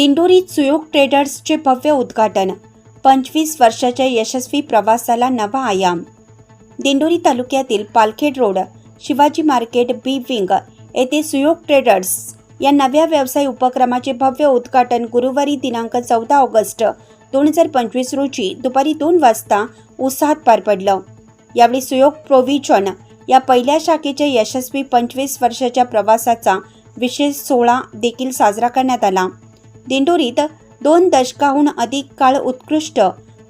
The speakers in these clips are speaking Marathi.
दिंडोरी सुयोग ट्रेडर्सचे भव्य उद्घाटन पंचवीस वर्षाच्या यशस्वी प्रवासाला नवा आयाम. दिंडोरी तालुक्यातील Palkhed road Shivaji market B wing येथे सुयोग ट्रेडर्स या नव्या व्यवसाय उपक्रमाचे भव्य उद्घाटन गुरुवारी दिनांक चौदा ऑगस्ट दोन हजार पंचवीस रोजी दुपारी दोन वाजता उत्साहात पार पडलं. यावेळी सुयोग प्रोव्हिजन या पहिल्या शाखेच्या यशस्वी पंचवीस वर्षाच्या प्रवासाचा विशेष सोहळा देखील साजरा करण्यात आला. दिंडोरीत दोन दशकाहून अधिक काळ उत्कृष्ट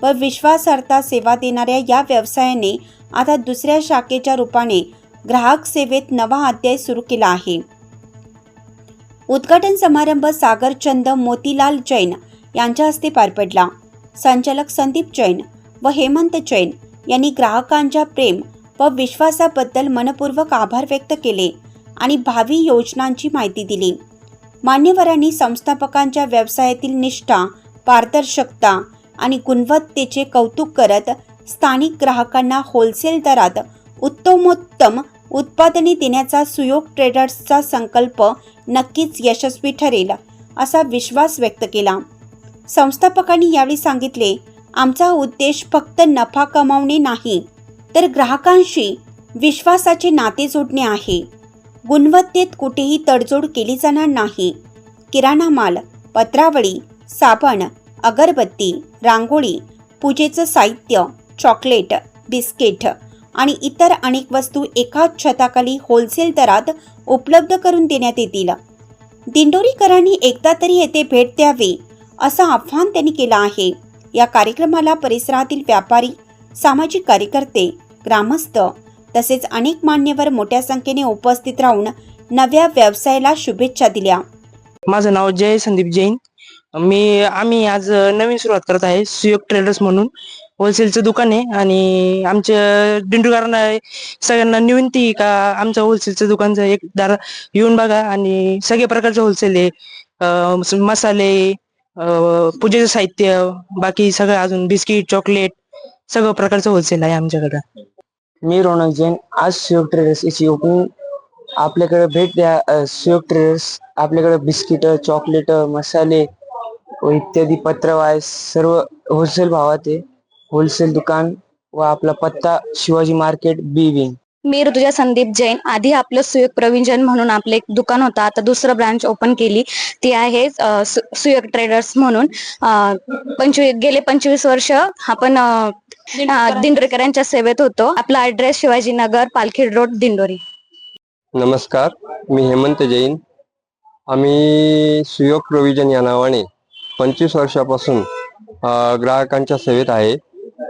व विश्वासार्हता सेवा देणाऱ्या या व्यवसायाने आता दुसऱ्या शाखेच्या रूपाने ग्राहक सेवेत नवा अध्याय सुरू केला आहे. उद्घाटन समारंभ सागरचंद मोतीलाल जैन यांच्या हस्ते पार पडला. संचालक संदीप जैन व हेमंत जैन यांनी ग्राहकांच्या प्रेम व विश्वासाबद्दल मनपूर्वक आभार व्यक्त केले आणि भावी योजनांची माहिती दिली. मान्यवरांनी संस्थापकांच्या व्यवसायातील निष्ठा पारदर्शकता आणि गुणवत्तेचे कौतुक करत स्थानिक ग्राहकांना होलसेल दरात उत्तमोत्तम उत्पादने देण्याचा सुयोग ट्रेडर्सचा संकल्प नक्कीच यशस्वी ठरेल असा विश्वास व्यक्त केला. संस्थापकांनी यावेळी सांगितले आमचा उद्देश फक्त नफा कमावणे नाही तर ग्राहकांशी विश्वासाचे नाते जोडणे आहे. गुणवत्तेत कुठेही तडजोड केली जाणार नाही. किराणा माल पत्रावळी साबण अगरबत्ती रांगोळी पूजेचं साहित्य चॉकलेट बिस्किट आणि इतर अनेक वस्तू एकाच छताखाली होलसेल दरात उपलब्ध करून देण्यात येतील. दिंडोरीकरांनी एकदा तरी येथे भेट द्यावी असं आव्हान त्यांनी केलं आहे. या कार्यक्रमाला परिसरातील व्यापारी सामाजिक कार्यकर्ते ग्रामस्थ तसेच अनेक मान्यवर मोठ्या संख्येने उपस्थित राहून नव्या व्यवसायाला शुभेच्छा दिल्या. माझं नाव जय संदीप जैन. मी आम्ही आज नवीन सुरुवात करत आहे सुयोग ट्रेडर्स म्हणून. होलसेलचं दुकान आहे आणि आमच्या दिंडूकरांना सगळ्यांना विनंती का आमचं होलसेलचं दुकानचं एक दार येऊन बघा आणि सगळे प्रकारचं होलसेल आहे. मसाले पूजेचं साहित्य बाकी सगळं अजून बिस्किट चॉकलेट सगळं प्रकारचं होलसेल आहे आमच्याकडं. मी रोनक जैन आज सुयोग ट्रेडर्स याची ओपनिंग आपल्याकडे भेट द्या. सुयोग ट्रेडर्स आपल्याकडे बिस्किट चॉकलेट मसाले व इत्यादी पत्रवाय सर्व होलसेल भावात आहे. होलसेल दुकान व आपला पत्ता शिवाजी मार्केट बी विंग मी ऋतुजा संदीप जैन आधी आपलं सुयोग प्रविजन म्हणून आपलं एक दुकान होतं आता दुसरं ब्रांच ओपन केली. ती आहे सु- सुयोग ट्रेडर्स म्हणून. पंचवीस गेले पंचवीस वर्ष आपण दिंडोरीकरांच्या सेवेत होतो. आपला ऍड्रेस शिवाजीनगर पालखीड रोड दिंडोरी. नमस्कार मी हेमंत जैन. आम्ही सुयोग प्रोव्हिजन या नावाने पंचवीस वर्षापासून ग्राहकांच्या सेवेत आहे.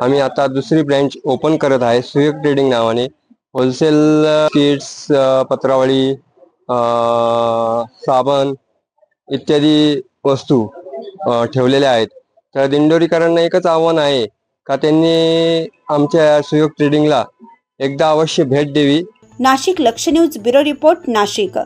आम्ही आता दुसरी ब्रँच ओपन करत आहे सुयोग ट्रेडिंग नावाने. होलसेल किट्स पत्रावळी साबण इत्यादी वस्तू ठेवलेल्या आहेत. तर दिंडोरीकरांना एकच आव्हान आहे का त्यांनी आमच्या सुयोग ट्रेडिंगला एकदा अवश्य भेट द्यावी? नाशिक लक्ष न्यूज ब्युरो रिपोर्ट नाशिक.